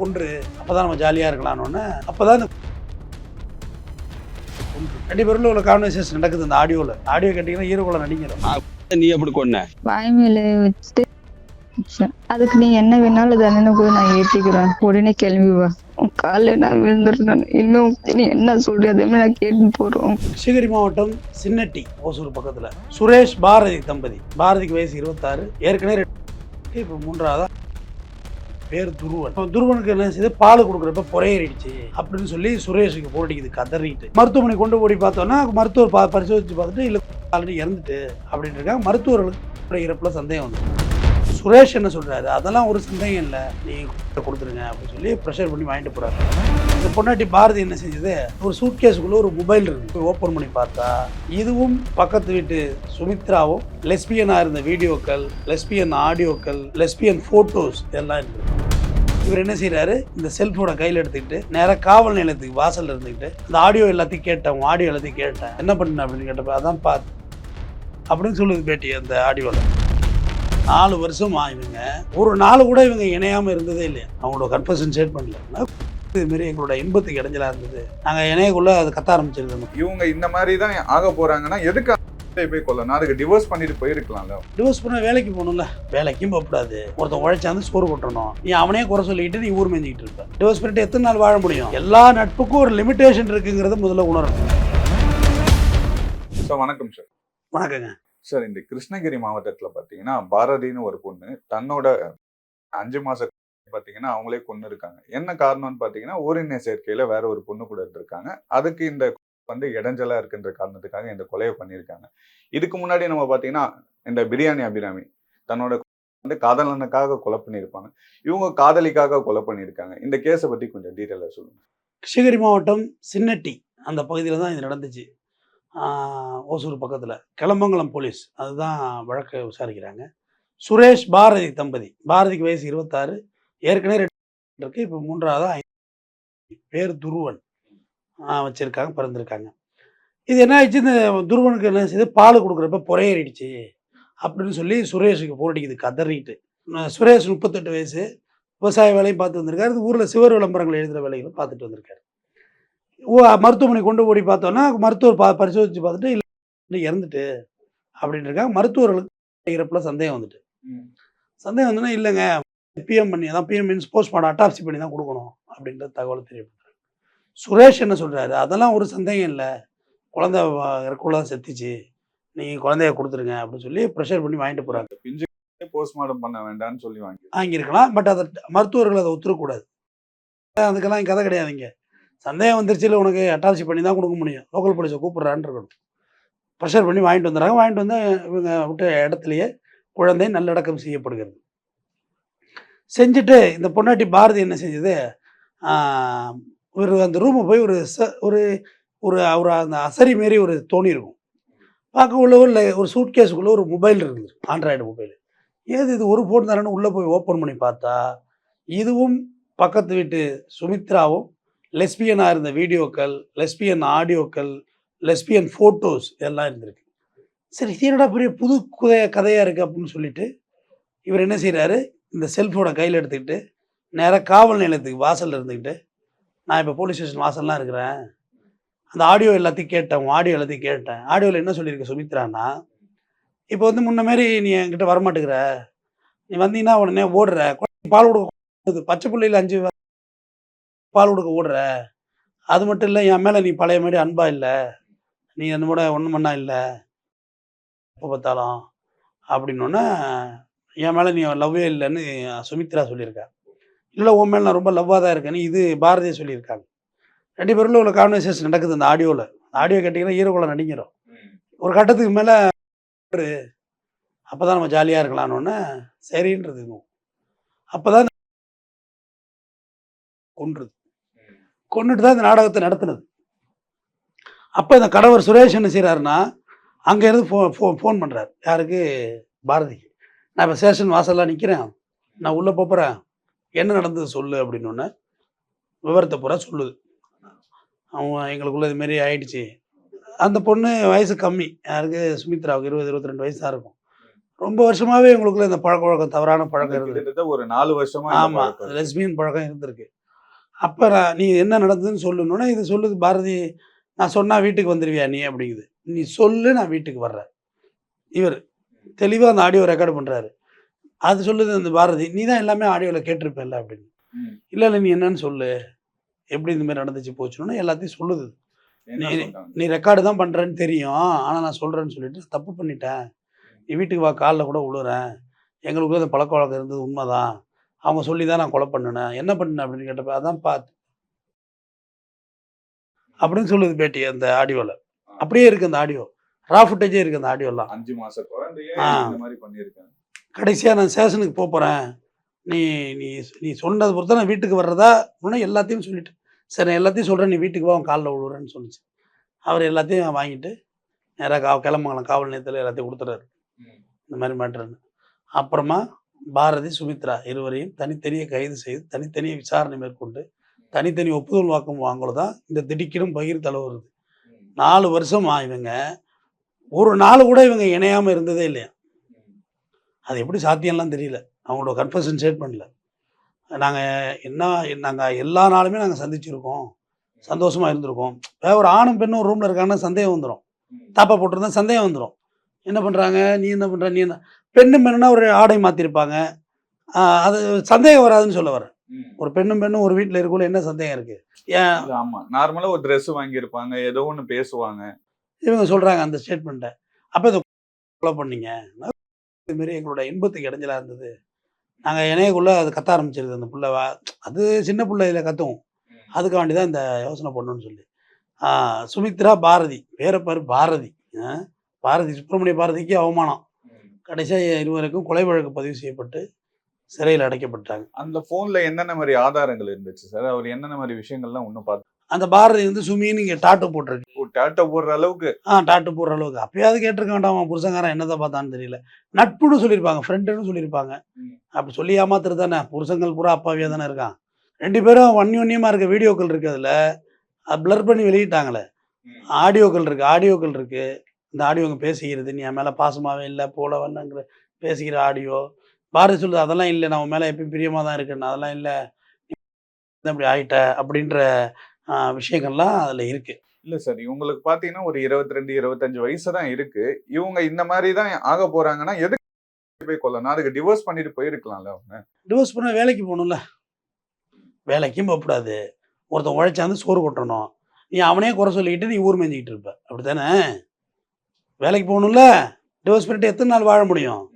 கொன்று அப்பதான் நம்ம ஜாலியாக இருக்கலாம்னு அப்பதான் இந்த கொன்று. ரெண்டு பேருக்குள்ள உள்ள கான்வர்சேஷன் நடக்குது இந்த ஆடியோவில் ஆடியோ கேட்டிங்கன்னா ஹீரோக்குள்ள நடிக்கிறோம். நீ எப்படி கொன்ன? வாய் மேல வச்சுட்டு. அதுக்கு நீ என்ன வேணாலும் தண்டனை கூட நான் ஏற்றிக்கிறேன் உடனே கிளம்பி வா. உன் காலில் நான் விழுந்துருந்தேன் இன்னும் நீ என்ன சொல்ற அதே மாதிரி நான் கேட்டு போறோம். கிருஷ்ணகிரி மாவட்டம் சின்னட்டி ஓசூர் பக்கத்தில். சுரேஷ் பாரதி தம்பதி. பாரதிக்கு வயசு இருபத்தாறு. ஏற்கனவே இப்போ மூன்றாவதா? பேர் துருவன். அவன் துருவனுக்கு என்ன செய்து? பால் கொடுக்குறப்ப புறையேறிடுச்சு. அப்படின்னு சொல்லி சுரேஷுக்கு போட்டிக்குது கதறிட்டு. மருத்துவமனை கொண்டு போய் பார்த்தோன்னா மருத்துவர் பா பரிசோதிச்சு பார்த்துட்டு இல்லை ஆல்ரெடி இறந்துட்டு அப்படின்னு இருக்காங்க. மருத்துவர்களுக்கு இறப்புல சந்தேகம் வந்து. சுரேஷ் என்ன சொல்கிறாரு அதெல்லாம் ஒரு சந்தேகம் இல்லை. நீ கொடுத்துருங்க அப்படின்னு சொல்லி ப்ரெஷர் பண்ணி வாங்கிட்டு போகிறாரு இந்த பொண்டாட்டி பாரதி என்ன செஞ்சது? ஒரு சூட்கேஸுக்குள்ளே ஒரு மொபைல் இருக்கு. ஓப்பன் பண்ணி பார்த்தா இதுவும் பக்கத்து வீட்டு சுமித்ராவும் லெஸ்பியனாக இருந்த வீடியோக்கள் லெஸ்பியன் ஆடியோக்கள் லெஸ்பியன் ஃபோட்டோஸ் இதெல்லாம் இருக்குது இவர் என்ன செய்கிறாரு இந்த செல்ஃபோனை கையில் எடுத்துக்கிட்டு நேராக காவல் நிலையத்துக்கு வாசலில் இருந்துக்கிட்டு இந்த ஆடியோ எல்லாத்தையும் கேட்டேன் ஆடியோ எல்லாத்தையும் கேட்டேன். என்ன பண்ண அப்படின்னு கேட்டப்ப அதான் பார்த்து அப்படின்னு சொல்லுது பேட்டி அந்த ஆடியோவில் நாலு வருஷமா இவங்க ஒரு நாள் கூட இவங்க இணையாம இருந்ததே இல்லையா? அவங்களோட கன்ஃபர்ஷன் ஸ்டேட் பண்ணல. இது மாரி எங்களோட இன்பத்துக்கு இடைஞ்சலா இருந்தது. நாங்க இணையக்குள்ள அதை கத்த ஆரம்பிச்சிருந்தோம் இவங்க இந்த மாதிரி தான் ஆக போறாங்கன்னா எதுக்கு போய் கொல்லணும் அதுக்கு டிவோர்ஸ் பண்ணிட்டு போயிருக்கலாம்ல. டிவோர்ஸ் பண்ண வேலைக்கு போகணும்ல. வேலைக்கும் போகக்கூடாது. ஒருத்தன் உழைச்சாந்து சோறு கொட்டணும். நீ அவனே குறை சொல்லிக்கிட்டு நீ ஊர் மேஞ்சிக்கிட்டு இருப்ப. டிவோர்ஸ் பண்ணிட்டு எத்தனை நாள் வாழ முடியும்? எல்லா நட்புக்கும் ஒரு லிமிடேஷன் இருக்குங்கிறத முதல்ல உணரணும். சார் வணக்கம் சார் வணக்கங்க. சார் இந்த கிருஷ்ணகிரி மாவட்டத்தில் பார்த்தீங்கன்னா பாரதின்னு ஒரு பொண்ணு தன்னோட அஞ்சு மாசம் பார்த்தீங்கன்னா அவங்களே கொண்டு இருக்காங்க. என்ன காரணம்னு பார்த்தீங்கன்னா ஓரின சேர்க்கையில் வேற ஒரு பொண்ணு கூட இருந்திருக்காங்க. அதுக்கு இந்த வந்து இடைஞ்சலா இருக்குன்ற காரணத்துக்காக இந்த கொலையை பண்ணியிருக்காங்க. இதுக்கு முன்னாடி நம்ம பார்த்தீங்கன்னா இந்த பிரியாணி அபிராமி தன்னோட வந்து காதலனுக்காக கொலை பண்ணியிருப்பாங்க. இவங்க காதலிக்காக கொலை பண்ணியிருக்காங்க. இந்த கேஸை பற்றி கொஞ்சம் டீட்டெயிலாக சொல்லுங்கள் கிருஷ்ணகிரி மாவட்டம் சின்னட்டி அந்த பகுதியில் தான் இது நடந்துச்சு. ஓசூர் பக்கத்தில். கிளம்பங்குளம் போலீஸ். அதுதான் வழக்கை விசாரிக்கிறாங்க. சுரேஷ் பாரதி தம்பதி. பாரதிக்கு வயசு இருபத்தாறு. ஏற்கனவே ரெண்டு இருக்கு. இப்போ மூன்றாவது பேர் துருவன். வச்சுருக்காங்க பிறந்திருக்காங்க. இது என்ன ஆயிடுச்சு? இந்த துருவனுக்கு என்ன செய்யுது பால் கொடுக்குறப்ப புறையேறிடுச்சு அப்படின்னு சொல்லி சுரேஷுக்கு போட்டிக்குது கதறிட்டு. சுரேஷ் முப்பத்தெட்டு வயசு. விவசாய வேலையும் பார்த்து வந்திருக்காரு. இது ஊரில் சிவர் விளம்பரங்கள் எழுதுகிற வேலைகளும் பார்த்துட்டு வந்திருக்காரு. மருத்துவமனை கொண்டு போய் பார்த்தோன்னா மருத்துவர் பா பரிசோதிச்சு பார்த்துட்டு இல்லை இறந்துட்டு அப்படின்னு இருக்காங்க. மருத்துவர்களுக்கு இறப்புல சந்தேகம் வந்துட்டு. சந்தேகம் வந்தோன்னா இல்லைங்க பிஎம் பண்ணி அதான் பிஎம் மீன்ஸ் போஸ்ட்மார்ட்டம் அட்டாப்சி பண்ணி தான் கொடுக்கணும் அப்படின்ற தகவல் தெரியப்படுறாரு சுரேஷ் என்ன சொல்கிறாரு அதெல்லாம் ஒரு சந்தேகம் இல்லை. குழந்தை இறக்குள்ள தான் செத்துச்சு. நீங்கள் குழந்தைய கொடுத்துருங்க அப்படின்னு சொல்லி ப்ரெஷர் பண்ணி வாங்கிட்டு போகிறாங்க போஸ்ட்மார்ட்டம் பண்ண வேண்டாம்னு சொல்லி வாங்கி வாங்கியிருக்கலாம். பட் அதை மருத்துவர்கள் அதை ஒத்துறக்கூடாது அதுக்கெல்லாம் கதை கிடையாதுங்க சந்தேகம் வந்துருச்சு உனக்கு அட்டாச்சி பண்ணி தான் கொடுக்க முடியும். லோக்கல் போலீஸை கூப்பிட்றான்னு இருக்கணும். ப்ரெஷர் பண்ணி வாங்கிட்டு வந்துடுறாங்க. வாங்கிட்டு வந்து இவங்க விட்ட இடத்துலையே குழந்தை நல்லடக்கம் செய்யப்படுகிறது. செஞ்சுட்டு இந்த பொன்னாட்டி பாரதி என்ன செஞ்சது? ஒரு அந்த ரூமை போய் ஒரு ச ஒரு ஒரு ஒரு அந்த அசரி மாரி ஒரு தோணி இருக்கும். பார்க்க உள்ள ஒரு ஒரு சூட் கேஸுக்குள்ளே ஒரு மொபைல் இருந்தது. ஆண்ட்ராய்டு மொபைல் ஏது இது? ஒரு ஃபோன் தானேன்னு உள்ளே போய் ஓப்பன் பண்ணி பார்த்தா இதுவும் பக்கத்து வீட்டு சுமித்ராவும் லெஸ்பியனாக இருந்த வீடியோக்கள் லெஸ்பியன் ஆடியோக்கள் லெஸ்பியன் ஃபோட்டோஸ் எல்லாம் இருந்திருக்கு. சரி இது என்னடா பெரிய புது குதைய கதையாக இருக்குது அப்படின்னு சொல்லிட்டு இவர் என்ன செய்கிறாரு இந்த செல்ஃபோனை கையில் எடுத்துக்கிட்டு நேராக காவல் நிலையத்துக்கு வாசலில் இருந்துக்கிட்டு நான் இப்போ போலீஸ் ஸ்டேஷன் வாசல்லாம் இருக்கிறேன். அந்த ஆடியோ எல்லாத்தையும் கேட்டேன் ஆடியோ எல்லாத்தையும் கேட்டேன். ஆடியோவில் என்ன சொல்லியிருக்க சுமித்ரானா இப்போ வந்து முன்ன மாரி நீ என்கிட்ட வரமாட்டேங்கிற. நீ வந்தீங்கன்னா உடனே ஓடுற. பால் கொடுக்க பச்சை பிள்ளையில் அஞ்சு பால் கொடுக்க ஓடுற? அது மட்டும் இல்லை என் மேலே நீ பழைய மாதிரி அன்பா இல்லை. நீ அந்த கூட ஒன்றும் பண்ணா இல்லை. எப்போ பார்த்தாலும் அப்படின்னோடனே என் மேலே நீ லவ்வே இல்லைன்னு சுமித்ரா சொல்லியிருக்கா. இல்லை உன் மேலே நான் ரொம்ப லவ்வாக தான் இருக்கேன்னு இது பாரதியை சொல்லியிருக்காங்க. ரெண்டு பேருக்குள்ள உள்ள கான்வர்சேஷன் நடக்குது அந்த ஆடியோவில் ஆடியோ கேட்டிங்கன்னா ஹீரோக்குள்ள நடிக்கிறோம் ஒரு கட்டத்துக்கு மேலே அப்போ தான் நம்ம ஜாலியாக இருக்கலாம்னு சரின்றது அப்போ தான் கொன்றுது. கொண்டுட்டு தான் இந்த நாடகத்தை நடத்துனது. அப்போ இந்த கடவர் சுரேஷ் என்ன செய்கிறாருன்னா அங்கேருந்து ஃபோ ஃபோ ஃபோன் பண்ணுறாரு யாருக்கு? பாரதிக்கு. நான் இப்போ ஸ்டேஷன் வாசல்லாம் நிற்கிறேன் நான் உள்ளே போகிறேன் என்ன நடந்தது சொல்லு அப்படின்னு விவரத்தை பூரா சொல்லுது. அவங்க எங்களுக்குள்ள இது மாதிரி ஆயிடுச்சு. அந்த பொண்ணு வயசு கம்மி. யாருக்கு? சுமித்ராவுக்கு இருபது இருபத்தி ரெண்டு வயசு தான் இருக்கும். ரொம்ப வருஷமாவே இவங்களுக்குள்ள இந்த பழக்க வழக்கம் தவறான பழக்கம் இருந்தது. ஒரு நாலு வருஷமா ஆமா. லெஸ்பியன் பழக்கம் இருந்திருக்கு. அப்ப நீ என்ன நடந்ததுன்னு சொல்லணும்னா இது சொல்லுது பாரதி நான் சொன்னா வீட்டுக்கு வந்துருவியா நீ அப்படிங்குது. நீ சொல்லு நான் வீட்டுக்கு வர்றேன். இவர் தெளிவா அந்த ஆடியோ ரெக்கார்ட் பண்றாரு. அது சொல்லுது அந்த பாரதி நீ தான் எல்லாமே ஆடியோவில் கேட்டிருப்பேல்ல அப்படின்னு. இல்லை இல்லை நீ என்னன்னு சொல்லு. எப்படி இந்த மாதிரி நடந்துச்சு போச்சுன்னு எல்லாத்தையும் சொல்லுது. நீ- நீ ரெக்கார்டு தான் பண்ணுறேன்னு தெரியும். ஆனால் நான் சொல்கிறேன்னு சொல்லிட்டு தப்பு பண்ணிட்டேன். நீ வீட்டுக்கு வா காலில் கூட விழுறேன் எங்களுக்குள்ள இந்த பழக்க வழக்கம் இருந்தது உண்மைதான். அவங்க சொல்லி தான் நான் கொலை பண்ணினேன். என்ன பண்ணேன் அப்படின்னு கேட்டப்ப அதான் பார்த்து அப்படின்னு சொல்லுது பேட்டி அந்த ஆடியோவில் அப்படியே இருக்குது அந்த ஆடியோ. ரா ஃபுட்டேஜே இருக்குது அந்த ஆடியோலாம். அஞ்சு மாச குழந்தையே கடைசியாக நான் ஸ்டேஷனுக்கு போக போகிறேன் நீ நீ நீ சொன்னதை பொறுத்த நான் வீட்டுக்கு வர்றதா? இன்னும் எல்லாத்தையும் சொல்லிட்டு சரி நான் எல்லாத்தையும் சொல்கிறேன் நீ வீட்டுக்கு வா காலில் விழுறேன்னு சொல்லிச்சு. அவர் எல்லாத்தையும் வாங்கிட்டு நேராக கா காவல் நிலையத்தில் எல்லாத்தையும் கொடுத்துறாரு. ம். இந்த மாதிரி மேட்ருன்னு அப்புறமா பாரதி சுமித்ரா இருவரையும் தனித்தனியே கைது செய்து தனித்தனியே விசாரணை மேற்கொண்டு தனித்தனி ஒப்புதல் வாக்கம் வாங்கலாம் இந்த திடுக்கிடும் பகிர் தலை வருது நாலு வருஷமா இவங்க ஒரு நாள் கூட இவங்க இணையாமல் இருந்ததே இல்லையா? அது எப்படி சாத்தியம்லாம் தெரியல. அவங்களோட கன்ஃபர்ஷன் ஸ்டேட்மெண்ட்டில் நாங்கள் என்ன நாங்கள் எல்லா நாளுமே நாங்கள் சந்திச்சிருக்கோம். சந்தோஷமாக இருந்திருக்கோம். வேற ஒரு ஆணும் பெண்ணும் ரூமில் இருக்காங்கன்னா சந்தேகம் வந்துடும் தப்பாக தாப்பா போட்டிருந்தா சந்தேகம் வந்துடும் என்ன பண்ணுறாங்க நீ என்ன பண்ணுற நீ என்ன பெண்ணும் பெண்ணுனா ஒரு ஆடை மாற்றிருப்பாங்க அது சந்தேகம் வராதுன்னு சொல்ல வரேன். ஒரு பெண்ணும் பெண்ணும் ஒரு வீட்டில் இருக்குள்ள என்ன சந்தேகம் இருக்குது ஏன்? இல்ல, ஆமா. நார்மலா ஒரு Dress வாங்கியிருப்பாங்க ஏதோ ஒண்ணு பேசுவாங்க. இவங்க சொல்கிறாங்க அந்த ஸ்டேட்மெண்ட்டை அப்போ இதை கொலை பண்ணீங்க. இதுமாரி எங்களோட இன்பத்துக்கு இடைஞ்சலா இருந்தது. நாங்கள் இணையக்குள்ளே அது கத்த ஆரம்பிச்சிருது அந்த புள்ள அது சின்ன பிள்ளை இதில் கத்தும். அதுக்கு வேண்டி தான் இந்த யோசனை பண்ணணும்னு சொல்லி. சுமித்ரா பாரதி பேரை பாரு பாரதி பாரதி சுப்பிரமணிய பாரதிக்கு அவமானம். கடைசியாக இருவருக்கும் கொலை வழக்கு பதிவு செய்யப்பட்டு சிறையில் அடைக்கப்பட்டாங்க. அந்த போன்ல என்னென்ன மாதிரி ஆதாரங்கள் இருந்துச்சு சார் அவர் என்னென்ன மாதிரி விஷயங்கள்லாம் ஒன்றும் பார்த்து அந்த பாரதி வந்து சுமின்னு இங்கே டாட்டு போட்டிருக்கு. டேட்டா போடுற அளவுக்கு? ஆ டாட்டு போடுற அளவுக்கு. அப்பயாவது கேட்டிருக்க வேண்டாமா புருஷங்காரன் என்னதான் பார்த்தான்னு தெரியல. நட்புன்னு சொல்லியிருப்பாங்க ஃப்ரெண்டுன்னு சொல்லியிருப்பாங்க. அப்படி சொல்லி ஏமாத்துறது தானே? புருஷங்கள் பூரா அப்பாவியாக தானே இருக்கான். ரெண்டு பேரும் வன்னியமாக இருக்க வீடியோக்கள் இருக்கு அதில். அது பிளர் பண்ணி வெளியிட்டாங்களே. ஆடியோக்கள் இருக்கு ஆடியோக்கள் இருக்கு. இந்த ஆடியோங்க பேசிக்கிறது நீ என் மேலே பாசமாவே இல்லை போல வரலங்கிற பேசிக்கிற ஆடியோ பாரதி சொல்லுது அதெல்லாம் இல்லை நான் உன் மேலே எப்பயும் பிரியமாக தான் இருக்கேன் அதெல்லாம் இல்லை. அப்படி ஆயிட்ட அப்படின்ற விஷயங்கள்லாம் அதில் இருக்கு. இல்ல சார் இவங்களுக்கு பாத்தீங்கன்னா ஒரு இருபத்தி ரெண்டு இருபத்தஞ்சு வயசு தான் இருக்கு. இவங்க இந்த மாதிரி தான் ஆக போறாங்கன்னா எதுக்கு போய் கொல்லணும்? அதுக்கு டிவோர்ஸ் பண்ணிட்டு போயிருக்கலாம்ல அவங்க. டிவோர்ஸ் பண்ண வேலைக்கு போகணும்ல. வேலைக்கும் போகக்கூடாது. ஒருத்தன் உழைச்சாந்து சோறு கொட்டணும். நீ அவனே குறை சொல்லிக்கிட்டு நீ ஊர் மேய்ஞ்சிக்கிட்டு இருப்ப. அப்படி தானே வேலைக்கு போகணும்ல? டிவோர்ஸ் பண்ணிட்டு எத்தனை நாள் வாழ முடியும்?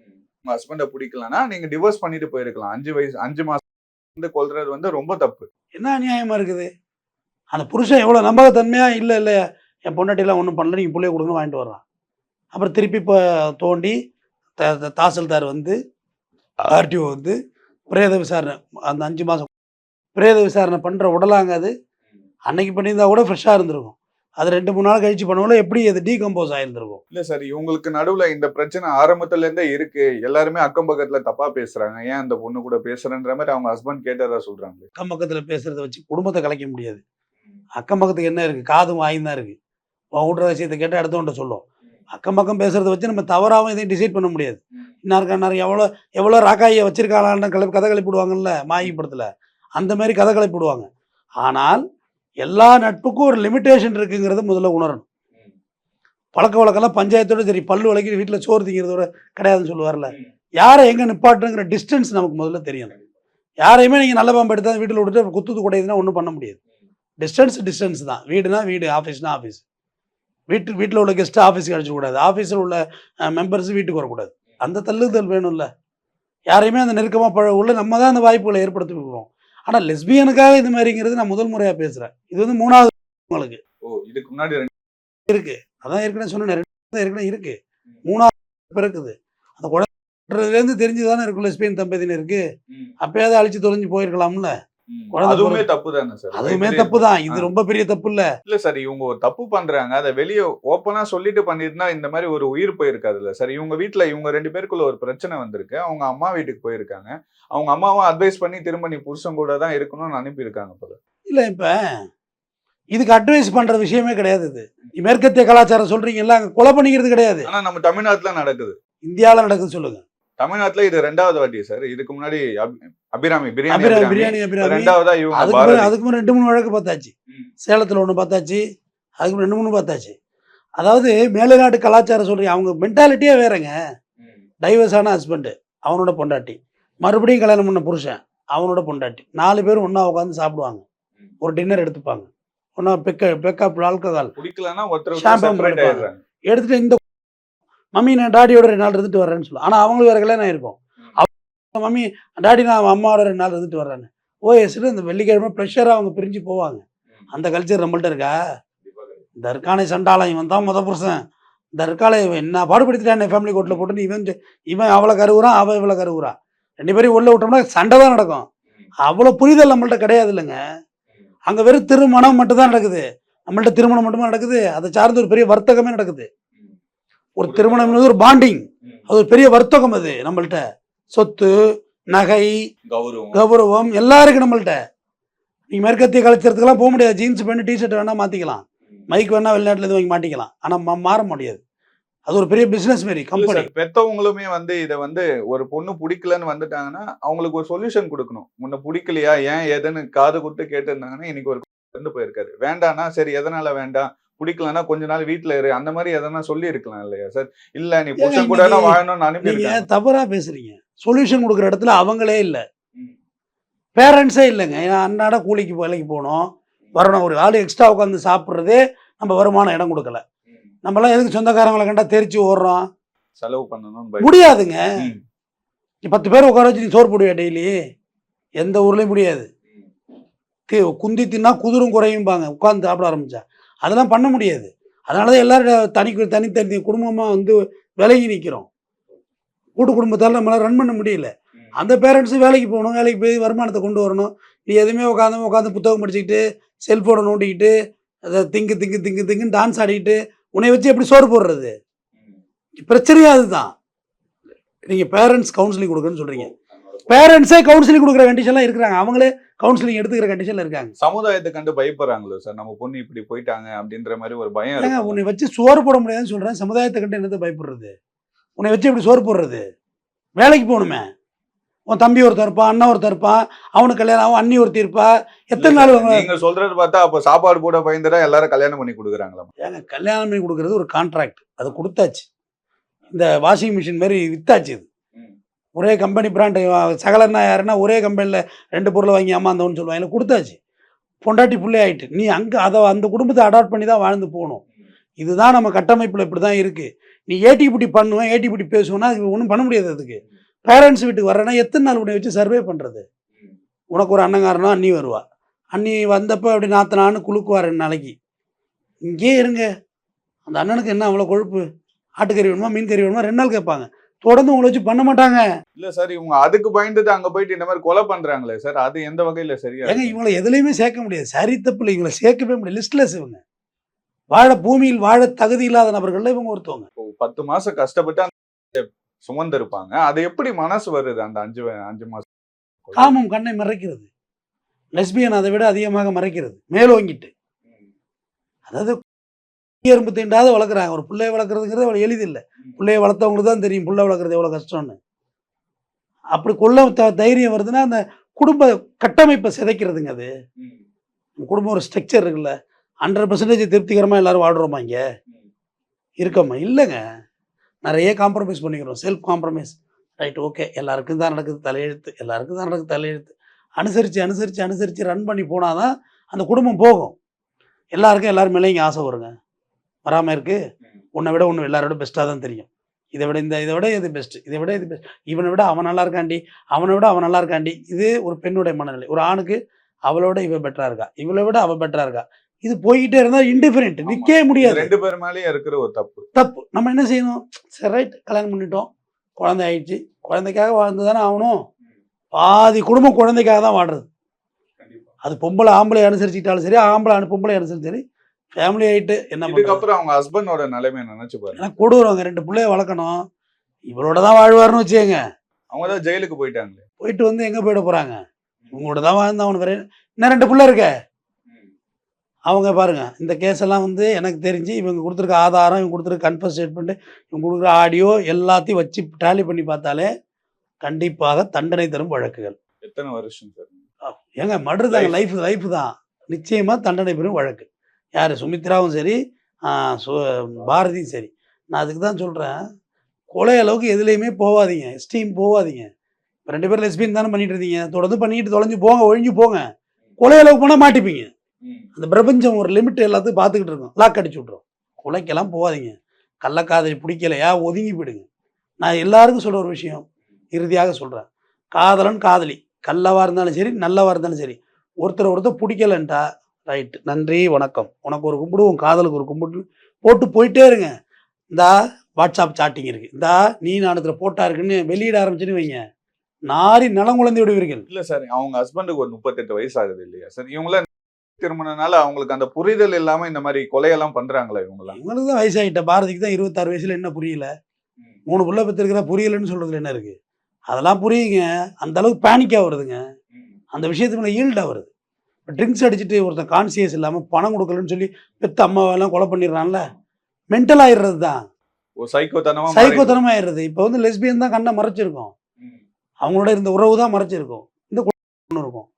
உங்க ஹஸ்பண்டை பிடிக்கலன்னா நீங்க டிவோர்ஸ் பண்ணிட்டு போயிருக்கலாம். அஞ்சு வயசு அஞ்சு மாசம் வந்து கொல்றது வந்து ரொம்ப தப்பு. என்ன அநியாயமாக இருக்குது? அந்த புருஷன் எவ்வளோ நம்பகத்தன்மையாக இல்லை இல்லை. என் பொண்டாட்டிலாம் ஒன்றும் பண்ணல. நீங்கள் பிள்ளைய கொடுங்கன்னு வாங்கிட்டு வர்றான் அப்புறம் திருப்பி இப்போ தோண்டி த- தாசில்தார் வந்து ஆர்டிஓ வந்து பிரேத விசாரணை அந்த அஞ்சு மாதம் பிரேத விசாரணை பண்ணுற உடலாங்க அது. அன்னைக்கு பண்ணியிருந்தா கூட ஃப்ரெஷ்ஷாக இருந்திருக்கும். அது ரெண்டு மூணு நாள் கழிச்சு பண்ணவங்கள எப்படி அது டீகம்போஸ் ஆயிருந்திருக்கும்? இல்ல சார் இவங்களுக்கு நடுவுல இந்த பிரச்சனை ஆரம்பத்துல இருந்தே இருக்கு. எல்லாருமே அக்கம் பக்கத்துல தப்பா பேசுறாங்க. ஏன் அந்த பொண்ணு கூட பேசுறேன்ற மாதிரி அவங்க ஹஸ்பண்ட் கேட்டதா சொல்றாங்க அக்கம் பக்கத்தில் பேசுகிறத வச்சு குடும்பத்தை கலைக்க முடியாது. அக்கம் பக்கத்துக்கு என்ன இருக்குது காதும் வாயும் தான் இருக்குது உன் விட்ற விஷயத்தை கேட்டால் அடுத்தவன்ட்ட சொல்லும். அக்கம் பக்கம் பேசுகிறத வச்சு நம்ம தவறாகவும் எதையும் டிசைட் பண்ண முடியாது. இன்னாருக்கு இன்னார் எவ்வளோ எவ்வளோ ராக்காயை வச்சிருக்காளான்னு கலை கதை கிளப்பிடுவாங்கல்ல மாயி படத்தில். அந்த மாதிரி கதை கிளப்பிடுவாங்க ஆனால் எல்லா நட்புக்கும் ஒரு லிமிட்டேஷன் இருக்குங்கிறத முதல்ல உணரணும். பழக்க வழக்கம்லாம் பஞ்சாயத்தோட சரி பல்லு வளைக்கி வீட்டில் சோறு திங்கிறதோட கிடையாதுன்னு சொல்லுவார்ல. யாரை எங்கே நிப்பாட்டுங்கிற டிஸ்டன்ஸ் நமக்கு முதல்ல தெரியணும். யாரையுமே நீங்கள் நல்ல பாம்பு எடுத்தால் வீட்டில் விட்டுட்டு குத்து குடையுதுன்னா ஒன்றும் பண்ண முடியாது. டிஸ்டன்ஸ் டிஸ்டன்ஸ் தான். வீடுனா வீடு ஆஃபீஸ்னா ஆஃபீஸ் வீட்டு வீட்டில் உள்ள கெஸ்ட்டு ஆஃபீஸுக்கு அழைச்சிக்கூடாது ஆஃபீஸில் உள்ள மெம்பர்ஸ் வீட்டுக்கு வரக்கூடாது. அந்த தள்ளுதல் வேணும்ல. யாரையுமே அந்த நெருக்கமாக பழ உள்ள நம்ம தான் அந்த வாய்ப்புகளை ஏற்படுத்தி கொடுக்குறோம் ஆனால் லெஸ்பியனுக்காக இது மாதிரிங்கிறது நான் முதல் முறையாக பேசுகிறேன் இது வந்து மூணாவது உங்களுக்கு. ஓ இதுக்கு முன்னாடி இருக்கு. அதான் ஏற்கனவே சொன்னேன் ரெண்டு தான் ஏற்கனவே இருக்கு. மூணாவது பிறக்குது. அந்த குழந்தைலேருந்து தெரிஞ்சு தானே இருக்கும் லெஸ்பியன் தம்பதியினர் இருக்கு ம், அப்பயாவது அழிச்சு தொலைஞ்சு போயிருக்கலாம்ல. அதுவுமே தப்பு தானே சார். அதுவுமே தப்பு. தான் இது ரொம்ப பெரிய தப்பு இல்ல இல்ல சார் இவங்க ஒரு தப்பு பண்றாங்க. அதை வெளியே ஓப்பனா சொல்லிட்டு பண்ணிருந்தா இந்த மாதிரி ஒரு உயிர் போயிருக்காதுல்ல சார். இவங்க வீட்ல இவங்க ரெண்டு பேருக்குள்ள ஒரு பிரச்சனை வந்திருக்கு. அவங்க அம்மா வீட்டுக்கு போயிருக்காங்க. அவங்க அம்மாவும் அட்வைஸ் பண்ணி திரும்ப நீ புருஷன் கூட தான் இருக்கணும்னு அனுப்பியிருக்காங்க போல. இல்ல இப்ப இதுக்கு அட்வைஸ் பண்ற விஷயமே கிடையாது இது. மேற்கத்திய கலாச்சாரம் சொல்றீங்கல்ல அங்க கொலை பண்ணிக்கிறது கிடையாது. ஆனா நம்ம தமிழ்நாட்டுல நடக்குது. இந்தியாவில் நடக்குது சொல்லுங்க. தமிழ்நாட்டுல இது ரெண்டாவது வாட்டி சார். இதுக்கு முன்னாடி அபி- அபிராமி பிரியாணி பிரியாணி அபிராமி. ரெண்டாவதா இவங்க அதுக்கு முன்னாடி ரெண்டு மூணு வழக்கு பார்த்தாச்சு. சேலத்தில் ஒன்று பார்த்தாச்சு அதுக்கு ரெண்டு மூணு பார்த்தாச்சு. அதாவது மேலைநாட்டு கலாச்சாரம் சொல்றீங்க. அவங்க மென்டாலிட்டியே வேறங்க. டைவர்ஸான ஹஸ்பண்டு அவனோட பொண்டாட்டி. மறுபடியும் கல்யாணம் பண்ண புருஷன் அவனோட பொண்டாட்டி. நாலு பேரும் ஒன்றா உட்காந்து சாப்பிடுவாங்க. ஒரு டின்னர் எடுத்துப்பாங்க. ஒன்றா பெக்க பெக்கப் ஆல்கஹால். எடுத்துட்டு இந்த மம்மி நான் டாடியோட ரெண்டு நாள் இருந்துட்டு வரேன்னு சொல்லுவோம் ஆனால் அவங்களுக்கு வேற கல்யாணம் அவங்க மம்மி டாடி நான் அம்மாவோட ரெண்டு நாள் இருந்துட்டு வரேன்னு ஓஎஸ்ல இந்த வெள்ளிக்கிழமை ப்ரெஷராக அவங்க பிரிஞ்சு போவாங்க. அந்த கல்ச்சர் நம்மள்ட்ட இருக்கா? இருக்கானே சண்டாளம் இவன் தான் முத புருஷன். இவன் என்ன பாடுபடுத்திட்டான் ஃபேமிலி கோர்ட்டில் போட்டு இவன் இவன் அவளை கருவுறான் அவன் இவளை கருவுறா ரெண்டு பேரும் உள்ள விட்டோம்னா சண்டை தான் நடக்கும். அவ்வளோ புரிதல் நம்மள்ட்ட கிடையாது இல்லைங்க. அங்கே வெறும் திருமணம் மட்டும் தான் நடக்குது. நம்மள்ட்ட திருமணம் மட்டுமா நடக்குது. அதை சார்ந்து ஒரு பெரிய வர்த்தகமே நடக்குது. ஒரு திருமணம் என்பது ஒரு பாண்டிங். அது ஒரு பெரிய வர்த்தகம் அது நம்மள்ட்ட. சொத்து நகை கௌரவம். கௌரவம் எல்லாம் இருக்கு நம்மள்ட்ட. நீங்க மேற்கத்திய கலாச்சாரத்துக்கெல்லாம் போக முடியாது. ஜீன்ஸ் பேண்ட் டிஷர்ட் வேணா மாத்திக்கலாம். மைக் வேணா வெளிநாட்டுல இருந்து வாங்கி மாட்டிக்கலாம். ஆனா மாற முடியாது. அது ஒரு பெரிய பிசினஸ் மாரி கம்பெனி பெத்தவங்களுமே வந்து இத வந்து ஒரு பொண்ணு பிடிக்கலன்னு வந்துட்டாங்கன்னா அவங்களுக்கு ஒரு சொல்யூஷன் கொடுக்கணும். முன்ன பிடிக்கலையா? ஏன்? எதுன்னு காது கொடுத்து கேட்டிருந்தாங்கன்னா இன்னைக்கு ஒரு இருந்து போயிருக்காரு. வேண்டாம்னா சரி எதனால வேண்டாம்? பிடிக்கலன்னா கொஞ்ச நாள் வீட்ல இரு. அந்த மாதிரி எதனா சொல்லி இருக்கலாம் இல்லையா சார்? இல்ல நீ புருஷன் கூட வாழணும்னு அனுப்பி. தவறா பேசுறீங்க? சொல்யூஷன் கொடுக்குற இடத்துல அவங்களே இல்ல. பேரண்ட்ஸே இல்லைங்க. ஏன்னா அன்றாட கூலிக்கு வேலைக்கு போகணும் வரணும். ஒரு ஆள் எக்ஸ்ட்ரா உட்காந்து சாப்பிட்றதே நம்ம வருமானம் இடம் கொடுக்கல. நம்மளாம் எதுக்கு சொந்தக்காரங்களை கண்டா தெரிச்சு ஓடுறோம்? செலவு பண்ணணும்னு பய- முடியாதுங்க. நீ பத்து பேர் உட்கார வச்சு நீ சோறு போடுவியா டெய்லி? எந்த ஊர்லயும் முடியாது. குந்தி தின்னா குதிரும் குறையும்பாங்க. உட்காந்து சாப்பிட ஆரம்பிச்சா. அதெல்லாம் பண்ண முடியாது. அதனால தான் எல்லாரும் தனி தனித்தனி குடும்பமாக வந்து விலகி நிற்கிறோம் கூட்டு குடும்பத்தால் நம்மளால ரன் பண்ண முடியல. அந்த பேரண்ட்ஸும் வேலைக்கு போகணும் வேலைக்கு போய் வருமானத்தை கொண்டு வரணும். நீ எதுவுமே உட்காந்து உட்காந்து புத்தகம் படிச்சுக்கிட்டு செல்ஃபோனை நோண்டிக்கிட்டு அதை திங்கு திங்கு திங்கு திங்குன்னு டான்ஸ் ஆடிக்கிட்டு உன்னை வச்சு எப்படி சோறு போடுறது? ம். பிரச்சனையே அதுதான். நீங்கள் பேரண்ட்ஸ் கவுன்சிலிங் கொடுக்குறேன்னு சொல்கிறீங்க பேரண்ட்ஸே கவுன்சிலிங் கொடுக்குற கண்டிஷன்லாம் இருக்கிறாங்க. அவங்களே கவுன்சிலிங் எடுத்துக்கிற கண்டிஷனில் இருக்காங்க. சமுதாயத்தை கண்டு பயப்படுறாங்களோ சார். நம்ம பொண்ணு இப்படி போயிட்டாங்க அப்படின்ற மாதிரி ஒரு பயம் இருக்கும். உன்னை வச்சு சோறு போட முடியாதுன்னு சொல்கிறேன் சமுதாயத்தை கண்டு என்னத்தை பயப்படுறது? உன்னை வச்சு எப்படி சோறு போடுறது? வேலைக்கு போகணுமே. உன் தம்பி ஒருத்தன் இருப்பான் அண்ணன் ஒருத்தன் இருப்பான் அவனுக்கு கல்யாணம் ஆகும் அண்ணி ஒருத்தி இருப்பா. எத்தனை நாள் நீங்க சொல்றது பார்த்தா அப்ப சாப்பாடு போட பயந்துடா எல்லாரும் கல்யாணம் பண்ணி கொடுக்குறாங்களா ஏங்க கல்யாணம் பண்ணி கொடுக்குறது ஒரு கான்ட்ராக்ட் அது கொடுத்தாச்சு. இந்த வாஷிங் மிஷின் மாதிரி வித்தாச்சு இது. ஒரே கம்பெனி பிராண்ட் சகலன்னா யாருன்னா ஒரே கம்பெனியில் ரெண்டு பொருளை வாங்கி ஏமாந்தவன்னு சொல்லுவாங்க. கொடுத்தாச்சு. பொண்டாட்டி பிள்ளை ஆகிட்டு நீ அங்கே அதை அந்த குடும்பத்தை அடாப்ட் பண்ணி தான் வாழ்ந்து போகணும். இதுதான் நம்ம கட்டமைப்பில் இப்படி தான் இருக்குது நீ ஏட்டி இப்படி பண்ணுவேன் ஏட்டி இப்படி பேசுவேன்னா அது ஒன்றும் பண்ண முடியாது அதுக்கு. பேரண்ட்ஸ் வீட்டுக்கு வரேன்னா எத்தனை நாள் உடனே வச்சு சர்வே பண்ணுறது உனக்கு ஒரு அண்ணங்காரனா அண்ணி வருவா. அண்ணி வந்தப்போ அப்படி நாத்தனான்னு குலுக்குவா ரெண்டு நாளைக்கு. இங்கேயே இருங்க. அந்த அண்ணனுக்கு என்ன அவ்வளோ கொழுப்பு? ஆட்டுக்கறி வேணுமா மீன் கறி வேணுமா? ரெண்டு நாள் கேட்பாங்க. தொடர்ந்து உங்களை வச்சு பண்ண மாட்டாங்க. இல்ல சார் இவங்க அதுக்கு பயந்துட்டு அங்க போயிட்டு இந்த மாதிரி கொலை பண்றாங்களே சார் அது எந்த வகையில சரியா ஏங்க? இவங்களை எதுலையுமே சேர்க்க முடியாது. சரி தப்புல இவங்களை சேர்க்கவே முடியாது. லிஸ்ட்லெஸ் இவங்க. வாழ பூமியில் வாழ தகுதி இல்லாத நபர்கள்ல இவங்க ஒருத்தவங்க. பத்து மாசம் கஷ்டப்பட்டு சுமந்து இருப்பாங்க அது எப்படி மனசு வருது அந்த அஞ்சு அஞ்சு மாசம்? காமம் கண்ணை மறைக்கிறது. லெஸ்பியன் அதை விட அதிகமாக மறைக்கிறது. மேலோங்கிட்டு. அதாவது எறும்பு தீண்டாத வளர்க்குறாங்க. ஒரு பிள்ளைய வளர்க்குறதுங்கிறது அவ்வளோ எளிதில்லை. பிள்ளைய வளர்த்தவங்களுக்கு தான் தெரியும். பிள்ளை வளர்க்குறது எவ்வளோ கஷ்டம்னு. அப்படி கொள்ள த தைரியம் வருதுன்னா அந்த குடும்ப கட்டமைப்பை சிதைக்கிறதுங்க அது. குடும்பம் ஒரு ஸ்ட்ரக்சர் இருக்குல்ல. ஹண்ட்ரட் பர்சன்டேஜ் திருப்திகரமாக எல்லாரும் வாழ்கிறோமா இங்கே? இருக்கோமா? இல்லைங்க. நிறைய காம்ப்ரமைஸ் பண்ணிக்கிறோம். செல்ஃப் காம்ப்ரமைஸ் ரைட் ஓகே எல்லாருக்கும் தான் நடக்குது. தலையெழுத்து. எல்லாருக்கும் தான் நடக்குது தலையெழுத்து. அனுசரித்து அனுசரித்து அனுசரித்து ரன் பண்ணி போனால் தான் அந்த குடும்பம் போகும். எல்லாருக்கும் எல்லாரும் மேலே இங்கே ஆசை வருங்க. வராமல் இருக்கு. உன்னை விட ஒன்று எல்லாரோட பெஸ்ட்டாக தான் தெரியும். இதை விட இந்த இதை விட இது பெஸ்ட் இதை விட இது பெஸ்ட் இவனை விட அவன் நல்லா இருக்காண்டி அவனை விட அவன் நல்லா இருக்காண்டி இது ஒரு பெண்ணுடைய மனநிலை. ஒரு ஆணுக்கு அவளோட இவ பெட்டரா இருக்கா? இவளை விட அவ பெட்டரா இருக்கா? இது போய்கிட்டே இருந்தா இன்டிஃபரெண்ட். நிக்கவே இது முடியாது. ரெண்டு பேர் மேலயும் இருக்கிற ஒரு தப்பு. தப்பு. நம்ம என்ன செய்யணும்? சரி ரைட் கல்யாணம் பண்ணிட்டோம். குழந்தை ஆயிடுச்சு. குழந்தைக்காக வாழ்ந்து தானே ஆகணும். பாதி குடும்பம் குழந்தைக்காக தான் வாடுறது அது பொம்பளை ஆம்பளை அனுசரிச்சுக்கிட்டாலும் சரி ஆம்பளை அனு பொம்பளை அனுசரிச்சு சரி ஃபேமிலி ஆயிட்டு என்ன இதுக்கப்புறம் அவங்க ஹஸ்பண்டோட நிலைமையை நினைச்சு பாருங்க. ஏன்னா கொடுக்குறவங்க ரெண்டு பிள்ளைய வளர்க்கணும். இவளோட தான் வாழ்வார்னு வச்சுக்கோங்க. அவங்க தான் ஜெயிலுக்கு போயிட்டாங்களே. போயிட்டு வந்து எங்கே போயிட போகிறாங்க உங்களோட தான் வாழ்ந்து அவனுக்கு வேற இன்னும் ரெண்டு பிள்ளை இருக்க? அவங்க பாருங்க இந்த கேஸ் எல்லாம் வந்து எனக்கு தெரிஞ்சு இவங்க கொடுத்துருக்க ஆதாரம் இவங்க கொடுத்துருக்க கன்ஃபர்ஸ் ஸ்டேட்மெண்ட் இவங்க கொடுக்குற ஆடியோ எல்லாத்தையும் வச்சு டேலி பண்ணி பார்த்தாலே கண்டிப்பாக தண்டனை தரும் வழக்குகள். எத்தனை வருஷம் சார்? ஏங்க மர்டர் தாங்க லைஃப் லைஃப் தான். நிச்சயமாக தண்டனை பெறும் வழக்கு. யார்? சுமித்ராவும் சரி பாரதியும் சரி. நான் அதுக்கு தான் சொல்கிறேன் கொலை அளவுக்கு எதுலேயுமே போகாதீங்க ஸ்டீம் போகாதீங்க இப்போ ரெண்டு பேரும் லெஸ்பியன் தானே பண்ணிட்டு இருந்தீங்க தொடர்ந்து பண்ணிட்டு தொலைஞ்சு போங்க ஒழிஞ்சு போங்க. கொலை அளவுக்கு போனால் மாட்டிப்பீங்க. அந்த பிரபஞ்சம் ஒரு லிமிட் எல்லாத்தையும் பார்த்துக்கிட்டு இருக்கும். லாக் அடிச்சு விட்ரும் கொலைக்கெல்லாம் போகாதீங்க கள்ளக்காதலி பிடிக்கலையா? ஒதுங்கி போயிடுங்க. நான் எல்லாருக்கும் சொல்கிற ஒரு விஷயம். இறுதியாக சொல்கிறேன் காதலன் காதலி. கல்லவா இருந்தாலும் சரி நல்லவா இருந்தாலும் சரி. ஒருத்தர் ஒருத்தர் பிடிக்கலன்ட்டா ரைட்டு நன்றி வணக்கம். உனக்கு ஒரு கும்பிடு உன் காதலுக்கு ஒரு கும்பிடு போட்டு போயிட்டே இருங்க. இந்தா வாட்ஸ்அப் சாட்டிங் இருக்கு. இந்தா நீ நானத்தில் போட்டா இருக்குன்னு வெளியிட ஆரம்பிச்சுன்னு வைங்க. நாரி நலங்குழந்தை விடுவீர்கள். இல்ல சார் அவங்க ஹஸ்பண்டுக்கு ஒரு முப்பத்தெட்டு வயசு ஆகுது இல்லையா? சார் இவங்கள திருமணனால அவங்களுக்கு அந்த புரிதல் இல்லாம இந்த மாதிரி கொலையெல்லாம் பண்றாங்களா இவங்கலாம் இவங்களுக்கு தான் வயசாகிட்ட பாரதிக்கு தான் இருபத்தாறு வயசுல என்ன புரியல? மூணு புள்ள பெற்றிருக்கிற புரியலன்னு சொல்றதுல என்ன இருக்கு? அதெல்லாம் புரியுங்க. அந்த அளவுக்கு பேனிக்காக வருதுங்க. அந்த விஷயத்து மேலே ஈல்டாக வருது. ட்ரிங்க்ஸ் அடிச்சுட்டு ஒருத்தன் கான்சியஸ் இல்லாமல் பணம் கொடுக்கலன்னு சொல்லி பெத்த அம்மாவெல்லாம் கொலை பண்ணிடுறான்ல. மென்டல் ஆயிடுறது தான். சைக்கோத்தனமாக ஆயிடுறது இப்போ வந்து லெஸ்பியன் தான் கண்ணை மறைச்சிருக்கும். அவங்களோட இருந்த உறவு தான் மறைச்சிருக்கும். இந்த இருக்கும்.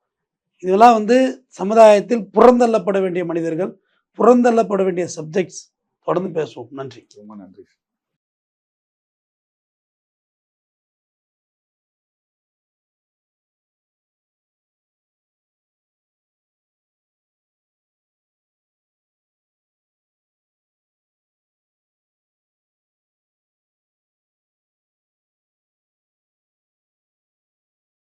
இதெல்லாம் வந்து சமுதாயத்தில் புறந்தள்ளப்பட வேண்டிய மனிதர்கள் புறந்தள்ளப்பட வேண்டிய சப்ஜெக்ட்ஸ் தொடர்ந்து பேசுவோம். நன்றி. ரொம்ப நன்றி.